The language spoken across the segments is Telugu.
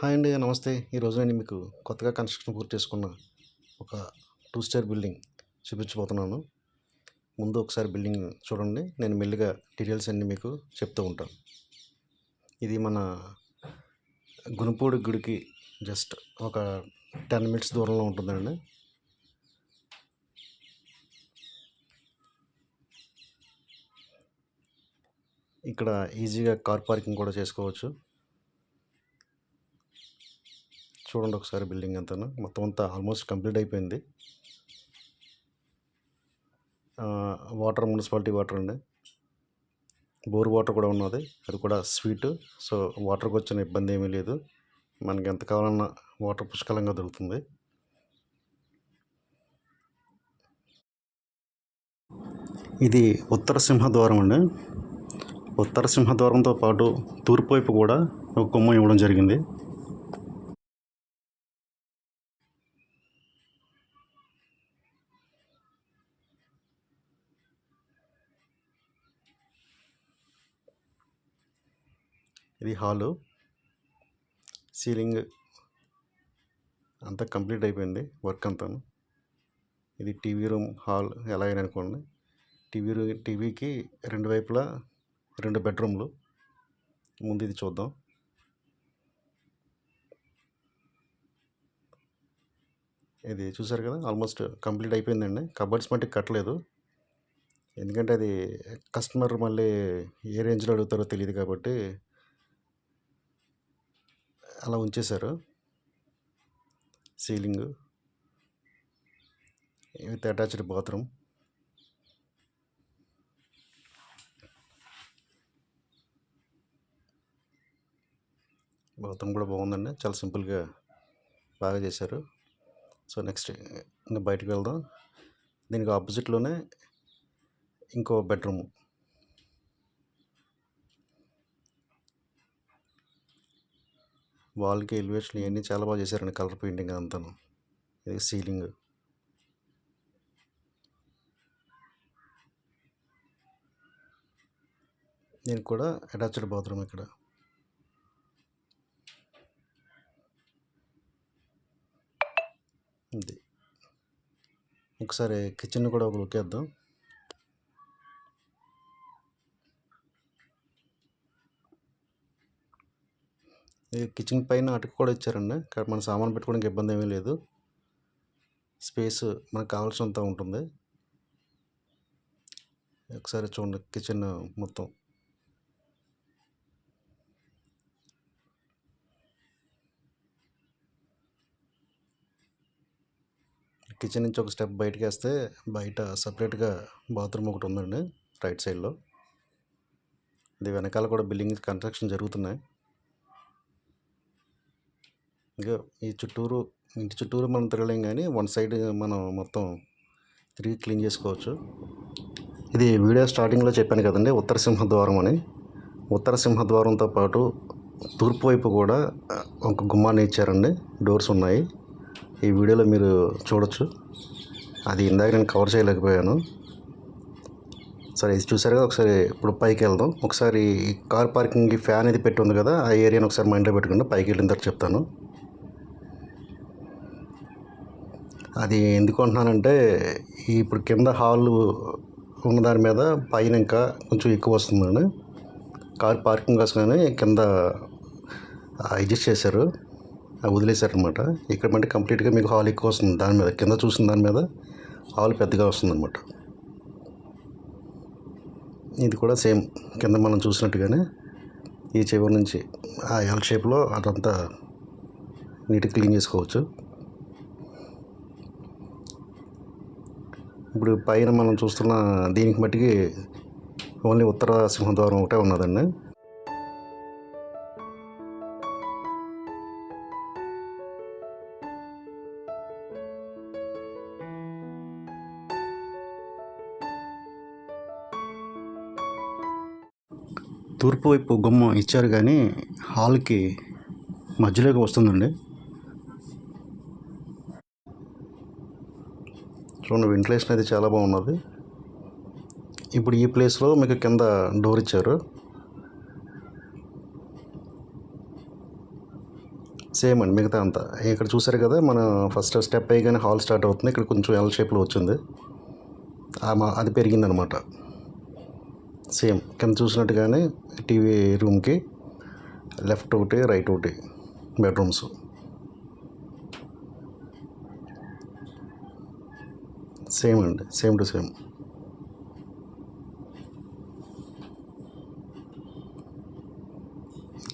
హాయ్ అండి నమస్తే. ఈరోజు నేను మీకు కొత్తగా కన్స్ట్రక్షన్ పూర్తి చేసుకున్న ఒక టూ స్టార్ బిల్డింగ్ చూపించబోతున్నాను. ముందు ఒకసారి బిల్డింగ్ చూడండి. నేను మెల్లిగా డీటెయిల్స్ అన్నీ మీకు చెప్తూ ఉంటాను. ఇది మన గునుపూడి గుడికి జస్ట్ ఒక టెన్ మినిట్స్ దూరంలో ఉంటుందండి. ఇక్కడ ఈజీగా కార్ పార్కింగ్ కూడా చేసుకోవచ్చు. చూడండి ఒకసారి బిల్డింగ్ అంతా మొత్తం అంతా ఆల్మోస్ట్ కంప్లీట్ అయిపోయింది. వాటర్ మున్సిపాలిటీ వాటర్ అండి. బోర్ వాటర్ కూడా ఉన్నది. అది కూడా స్వీట్. సో వాటర్కి వచ్చిన ఇబ్బంది ఏమీ లేదు. మనకి ఎంత కావాలన్నా వాటర్ పుష్కలంగా దొరుకుతుంది. ఇది ఉత్తర సింహద్వారం అండి. ఉత్తర సింహద్వారంతో పాటు తూర్పు వైపు కూడా ఒక కొమ్మ ఇవ్వడం జరిగింది. ఇది హాలు. సీలింగ్ అంతా కంప్లీట్ అయిపోయింది వర్క్ అంతా ఇది టీవీ రూమ్ హాల్ ఎలా అయినా అనుకోండి టీవీ రూ టీవీకి రెండు వైపులా రెండు బెడ్రూమ్లు. ముందు ఇది చూద్దాం. ఇది చూసారు కదా ఆల్మోస్ట్ కంప్లీట్ అయిపోయిందండి. కబర్డ్స్ మట్టి కట్టలేదు. ఎందుకంటే అది కస్టమర్ మళ్ళీ ఏ రేంజ్లో అడుగుతారో తెలియదు కాబట్టి అలా ఉంచేశారు. Ceiling. With attached bathroom? Bathroom కూడా బాగుందండి. చాలా సింపుల్గా బాగా చేశారు. సో నెక్స్ట్ ఇంకా బయటకు వెళ్దాం. దీనికి ఆపోజిట్లోనే ఇంకో బెడ్రూమ్. వాల్కి ఎలివేషన్ ఇవన్నీ చాలా బాగా చేశారండి కలర్ పెయింటింగ్ అంతాను. ఇది సీలింగ్. దీనికి కూడా అటాచ్డ్ బాత్రూమ్ ఇక్కడ. ఇది. ఒకసారి కిచెన్ కూడా ఒక లుక్ వేద్దాం. కిచెన్ పైన అటుకు కూడా ఇచ్చారండి. ఇక్కడ మన సామాన్ పెట్టుకోవడానికి ఇబ్బంది ఏమీ లేదు. స్పేస్ మనకు కావాల్సినంత ఉంటుంది. ఒకసారి చూడండి కిచెన్ మొత్తం. కిచెన్ నుంచి ఒక స్టెప్ బయటకు వేస్తే బయట సపరేట్గా బాత్రూమ్ ఒకటి ఉందండి రైట్ సైడ్లో. ఇది వెనకాల కూడా బిల్డింగ్ కన్స్ట్రక్షన్ జరుగుతున్నాయి. ఇంకా ఈ చుట్టూరు ఇంటి చుట్టూరు మనం తిరగలేం కానీ వన్ సైడ్ మనం మొత్తం తిరిగి క్లీన్ చేసుకోవచ్చు. ఇది వీడియో స్టార్టింగ్లో చెప్పాను కదండి ఉత్తర సింహద్వారం అని. ఉత్తర సింహద్వారంతో పాటు తూర్పు వైపు కూడా ఒక గుమ్మాన్ని ఇచ్చారండి డోర్స్ ఉన్నాయి. ఈ వీడియోలో మీరు చూడొచ్చు. అది ఇందాక నేను కవర్ చేయలేకపోయాను. సరే ఇది చూసారుగా ఒకసారి ఇప్పుడు పైకి వెళ్దాం. ఒకసారి ఈ కార్ పార్కింగ్కి ఫ్యాన్ ఇది పెట్టి ఉంది కదా ఆ ఏరియాని ఒకసారి మైండ్లో పెట్టుకుంటే పైకి వెళ్ళిన తర్వాత చెప్తాను. అది ఎందుకు అంటున్నానంటే ఇప్పుడు కింద హాల్ ఉన్న దాని మీద పైన ఇంకా కొంచెం ఎక్కువ వస్తుందండి కార్ పార్కింగ్ కోసమని కింద అడ్జస్ట్ చేశారు. వదిలేశారనమాట. ఇక్కడ అంటే కంప్లీట్గా మీకు హాల్ ఎక్కువ వస్తుంది. దాని మీద కింద చూసిన దాని మీద హాల్ పెద్దగా వస్తుందన్నమాట ఇది కూడా సేమ్ కింద మనం చూసినట్టుగానే ఈ చివరి నుంచి ఆ ఎల్ షేప్లో అదంతా నీట్గా క్లీన్ చేసుకోవచ్చు. ఇప్పుడు పైన మనం చూస్తున్న దీనికి మట్టికి ఓన్లీ ఉత్తర సింహద్వారం ఒకటే ఉన్నదండి. తూర్పు వైపు గుమ్మం ఇచ్చారు కానీ హాల్కి మధ్యలోకి వస్తుందండి. చూడండి వెంటిలేషన్ అయితే చాలా బాగున్నది. ఇప్పుడు ఈ ప్లేస్లో మీకు కింద డోర్ ఇచ్చారు. సేమ్ అండి మిగతా అంతా. ఇక్కడ చూసారు కదా మన ఫస్ట్ స్టెప్ అయ్యగానే హాల్ స్టార్ట్ అవుతుంది. ఇక్కడ కొంచెం ఎల్ షేప్లో వచ్చింది. అది పెరిగిందనమాట సేమ్ కింద చూసినట్టుగానే టీవీ రూమ్కి లెఫ్ట్ ఒకటి రైట్ ఒకటి బెడ్రూమ్స్. సేమ్ అండి same to same.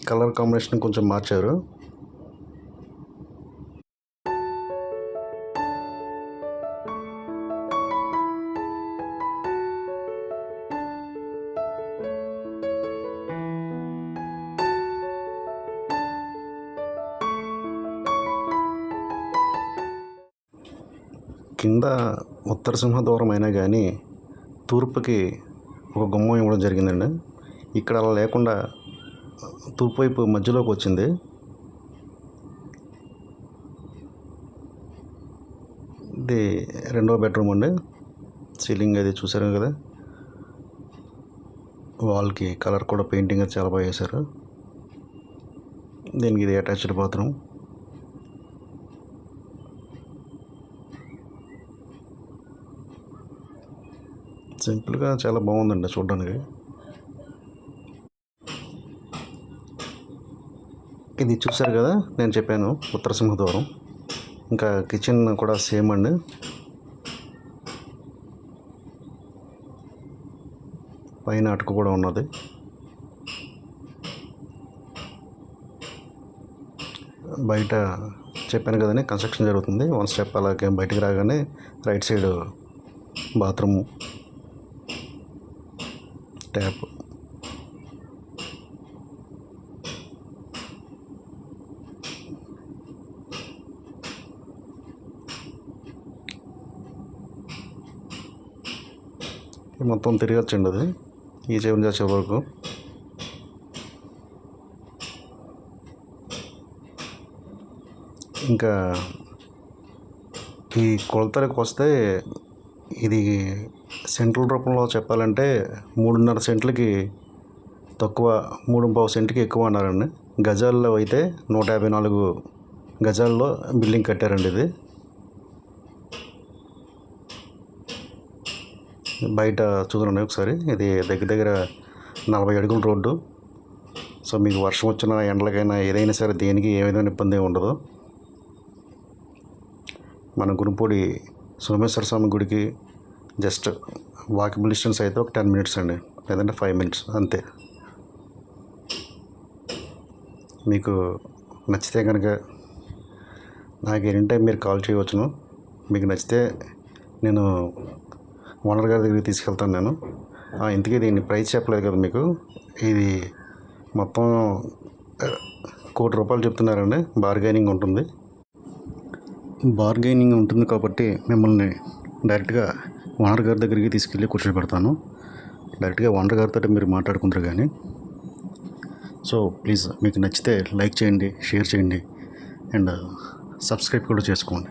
Colour combination కొంచెం మార్చారు. కింద ఉత్తర సింహ అయినా కానీ తూర్పుకి ఒక గుమ్మం ఇవ్వడం జరిగిందండి. ఇక్కడ అలా లేకుండా తూర్పు వైపు మధ్యలోకి వచ్చింది. ఇది రెండో బెడ్రూమ్ అండి. సీలింగ్ అది చూసారు కదా? వాల్కి కలర్ కూడా పెయింటింగ్ అది చాలా బాగా వేశారు. దీనికి ఇది అటాచ్డ్ బాత్రూమ్. సింపుల్గా చాలా బాగుందండి చూడడానికి. ఇది చూసారు కదా నేను చెప్పాను ఉత్తర సింహద్వారం ఇంకా కిచెన్ కూడా సేమ్ అండి. పైన అటుకు కూడా ఉన్నది. బయట చెప్పాను కదండి కన్స్ట్రక్షన్ జరుగుతుంది. వన్ స్టెప్ అలాగే బయటికి రాగానే రైట్ సైడ్ బాత్రూమ్. ట్యాప్. ఇది మొత్తం తిరగచ్చండి అది. ఈ చివరి నుంచి వరకు. ఇంకా ఈ కొలతలకు వస్తే ఇది సెంట్రల్ రూపంలో చెప్పాలంటే మూడున్నర సెంట్లకి తక్కువ మూడు పావు సెంట్కి ఎక్కువ అన్నారండి. గజాల్లో అయితే నూట యాభై నాలుగు గజాల్లో బిల్డింగ్ కట్టారండి ఇది. బయట చూడండి ఒకసారి ఇది దగ్గర దగ్గర నలభై అడుగుల రోడ్డు. సో మీకు వర్షం వచ్చినా ఎండలకైనా ఏదైనా సరే దేనికి ఏ విధమైన ఇబ్బంది ఉండదు. మన గురుపూడి సోమేశ్వర స్వామి గుడికి జస్ట్ వాకింగ్ డిస్టెన్స్ అయితే ఒక టెన్ మినిట్స్ అండి లేదంటే ఫైవ్ మినిట్స్ అంతే. మీకు నచ్చితే కనుక నాకు ఎనీ టైం మీరు కాల్ చేయవచ్చును. మీకు నచ్చితే నేను ఓనర్ గారి దగ్గరికి తీసుకెళ్తాను నేను. ఇంతకీ దీన్ని ప్రైస్ చెప్పలేదు కదా మీకు. ఇది మొత్తం కోటి రూపాయలు చెప్తున్నారండి బార్గైనింగ్ ఉంటుంది. బార్గైనింగ్ ఉంటుంది కాబట్టి మిమ్మల్ని డైరెక్ట్గా ఓనర్ గారి దగ్గరికి తీసుకెళ్ళి కూర్చోబెడతాను డైరెక్ట్గా ఓనర్ గారితో మీరు మాట్లాడుకుంటారు కానీ. సో ప్లీజ్ మీకు నచ్చితే లైక్ చేయండి షేర్ చేయండి అండ్ సబ్స్క్రైబ్ కూడా చేసుకోండి.